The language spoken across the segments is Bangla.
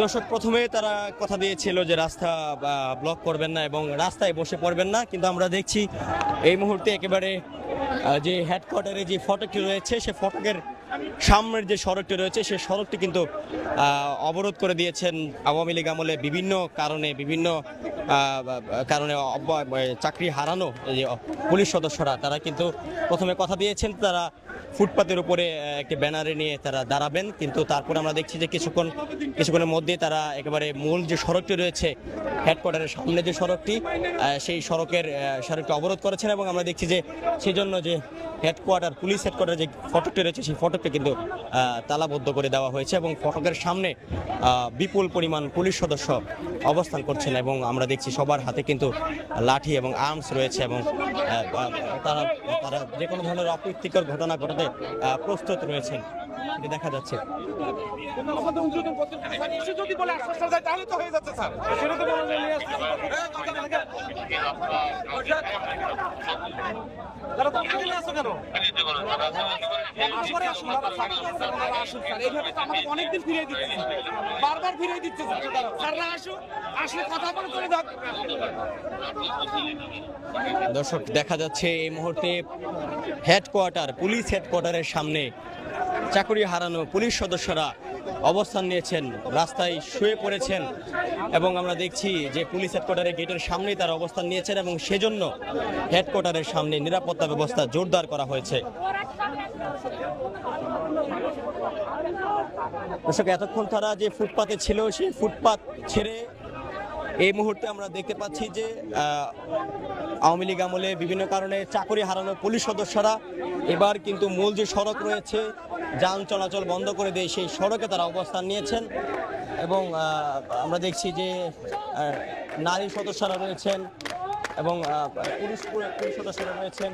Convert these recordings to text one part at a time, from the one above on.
দর্শক, প্রথমে তারা কথা দিয়েছিল যে রাস্তা ব্লক করবেন না এবং রাস্তায় বসে পড়বেন না, কিন্তু আমরা দেখছি এই মুহূর্তে একেবারে যে হেডকোয়ার্টারে যে ফটকটি রয়েছে, সে ফটকের সামনের যে সড়কটি রয়েছে সেই সড়কটি কিন্তু অবরোধ করে দিয়েছেন আওয়ামী লীগ আমলে বিভিন্ন কারণে বিভিন্ন কারণে চাকরি হারানো যে পুলিশ সদস্যরা, তারা কিন্তু প্রথমে কথা দিয়েছেন, তারা ফুটপাতের উপরে একটি ব্যানারে নিয়ে তারা দাঁড়াবেন, কিন্তু তারপরে আমরা দেখছি যে কিছুক্ষণ, কিছুক্ষণের মধ্যে তারা একেবারে মূল যে সড়কটি রয়েছে হেডকোয়ার্টারের সামনে যে সড়কটি সেই সড়কের সড়কটি অবরোধ করেছেন এবং আমরা দেখছি যে সেই জন্য যে হেডকোয়ার্টার পুলিশ হেডকোয়ার্টার যে ফটকটি রয়েছে, সেই ফটকটি কিন্তু তালাবদ্ধ করে দেওয়া হয়েছে এবং ফটকের সামনে বিপুল পরিমাণ পুলিশ সদস্য অবস্থান করছেন এবং আমরা দেখছি সবার হাতে কিন্তু লাঠি এবং আর্মস রয়েছে এবং তারা তারা যে কোনো ধরনের অপ্রীতিকর ঘটনা ঘটাতে প্রস্তুত রয়েছেন। দেখা যাচ্ছে। স্যার তারা তো কেন আসুন বাবা, আসুন, স্যার। এইভাবে তো অনেকদিন ফিরিয়ে দিচ্ছে বারবার ফিরিয়ে দিচ্ছে স্যার। স্যাররা আসুন আসলে কথা চলে যাক দর্শক দেখা যাচ্ছে এই মুহূর্তে হেডকোয়ার্টার পুলিশ হেডকোয়ার্টারের সামনে চাকরি হারানো পুলিশ সদস্যরা অবস্থান নিয়েছেন, রাস্তায় শুয়ে পড়েছেন এবং আমরা দেখছি যে পুলিশ হেডকোয়ার্টারের গেটের সামনেই তারা অবস্থান নিয়েছেন এবং সেজন্য হেডকোয়ার্টারের সামনে নিরাপত্তা ব্যবস্থা জোরদার করা হয়েছে। দর্শক, এতক্ষণ তারা যে ফুটপাতে ছিল, সেই ফুটপাত ছেড়ে এই মুহূর্তে আমরা দেখতে পাচ্ছি যে আওয়ামী লীগ আমলে বিভিন্ন কারণে চাকরি হারানো পুলিশ সদস্যরা। এবার কিন্তু মূল যে সড়ক রয়েছে, যান চলাচল বন্ধ করে দিয়ে সেই সড়কে তারা অবস্থান নিয়েছেন এবং আমরা দেখছি যে নারী সদস্যরা রয়েছেন এবং পুরুষ পুরুষ সদস্যরা রয়েছেন।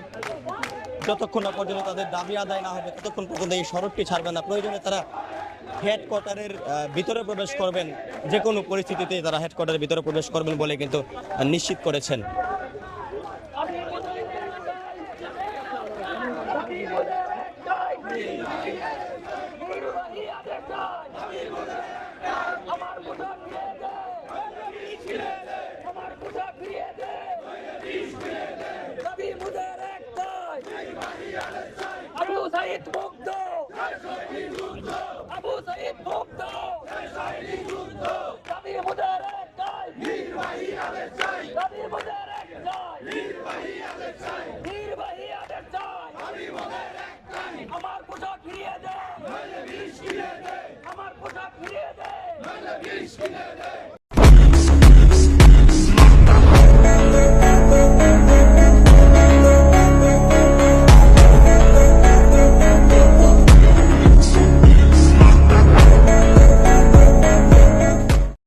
যতক্ষণ না পর্যন্ত তাদের দাবি আদায় না হবে, ততক্ষণ পর্যন্ত এই সড়কটি ছাড়বেন না। প্রয়োজনে তারা হেডকোয়ার্টারের ভিতরে প্রবেশ করবেন। যে কোনো পরিস্থিতিতে তারা হেডকোয়ার্টারের ভিতরে প্রবেশ করবেন বলে কিন্তু নিশ্চিত করেছেন। আবু সাইদ মুগ্ধ আবু সাইদ মুগ্ধ দাবি মুদের একটাই দাবি মুদের একটাই নির্বাহী আদেশ চাই আমার পোশাক ফিরিয়ে দে। আমার পোশাক ফিরিয়ে দে।